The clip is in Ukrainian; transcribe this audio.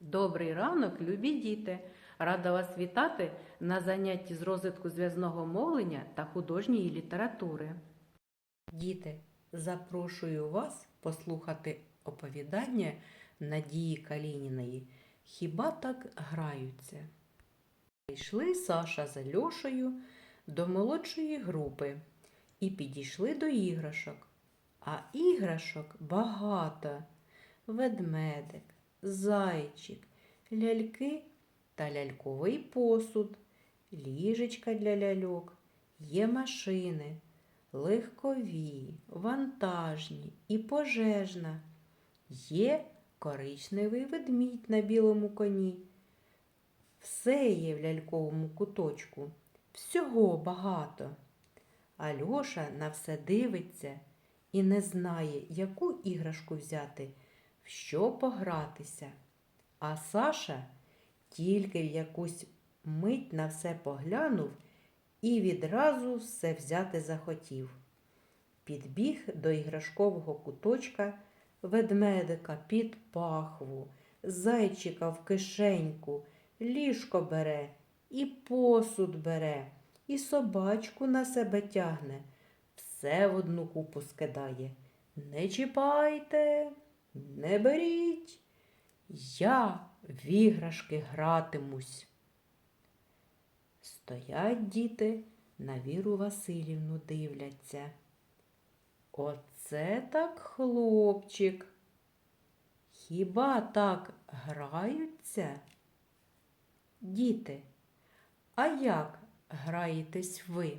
Добрий ранок, любі діти! Рада вас вітати на занятті з розвитку зв'язного мовлення та художньої літератури. Діти, запрошую вас послухати оповідання Надії Калініної. Хіба так граються? Прийшли Саша з Альошею до молодшої групи і підійшли до іграшок. А іграшок багато. Ведмедик, зайчик, ляльки та ляльковий посуд, ліжечка для ляльок, є машини, легкові, вантажні і пожежна. Є коричневий ведмідь на білому коні. Все є в ляльковому куточку, всього багато. Альоша на все дивиться і не знає, яку іграшку взяти, в що погратися. А Саша тільки в якусь мить на все поглянув і відразу все взяти захотів. Підбіг до іграшкового куточка ведмедика під пахву, зайчика в кишеньку, ліжко бере, і посуд бере, і собачку на себе тягне, все в одну купу скидає. Не чіпайте, не беріть. Я в іграшки гратимусь. Стоять діти, на Віру Васильівну дивляться. Оце так хлопчик. Хіба так граються? Діти, а як граєтесь ви?